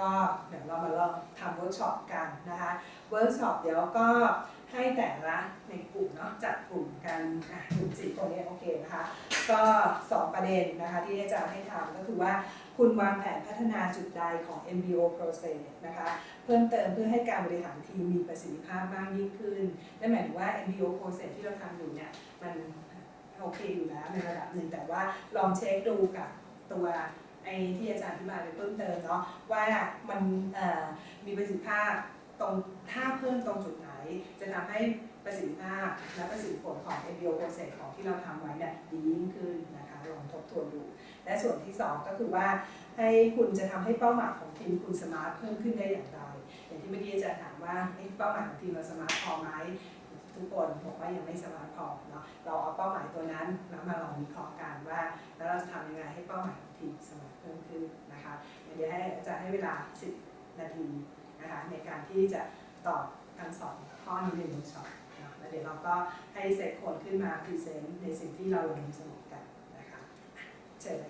ก็เดี๋ยวเรามาลองทำเวิร์กช็อปกันนะคะเวิร์กช็อปเดี๋ยวก็ให้แต่ละในกลุ่มเนาะจัดกลุ่มกันกลุ่มสี่คนนี้โอเคนะคะก็2ประเด็นนะคะที่อาจารย์ให้ทำก็คือว่าคุณวางแผนพัฒนาจุดใดของ MBO process นะคะเพิ่มเติมเพื่อให้การบริหารทีมมีประสิทธิภาพมากยิ่งขึ้นนั่นหมายถึงว่า MBO process ที่เราทำอยู่เนี่ยมันโอเคอยู่แล้วในระดับหนึ่งแต่ว่าลองเช็คดูกับตัว ไอ้ที่อาจารย์อธิบายไปเพิ่มเติมเนาะว่ามันมีประสิทธิภาพตรงถ้าเพิ่มตรงจุดไหน จะทำให้ประสิทธิภาพและประสิทธิผลของ MBO process ของที่เราทำไว้เนี่ยดียิ่งขึ้นนะคะลองทบทวนดู และส่วนที่ 2 ก็คือว่าให้คุณจะทำให้เป้าหมายของทีมคุณสมาร์ทเพิ่มขึ้นได้อย่างไรอย่างที่เมื่อกี้อาจารย์ถามว่าเอ๊ะเป้าหมายของทีมเราสมาร์ทพอไหม ทุกคนบอกว่ายังไม่สมาร์ทพอเนาะเราเอาเป้าหมายตัวนั้นแล้วมาลองวิเคราะห์กันว่า แล้วเราจะทำยังไงให้เป้าหมายของทีมสมาร์ทเพิ่มขึ้นนะคะเดี๋ยวให้จารย์ให้เวลา 10 นาทีนะคะในการที่จะตอบทั้งสองข้อนี้ในเวิร์กช็อปเนะแล้วเดี๋ยวเราก็ให้เซตคนขึ้นมาพรีเซนต์ในสิ่งที่เราลงสมุดกันนะคะเชิญเลยค่ะ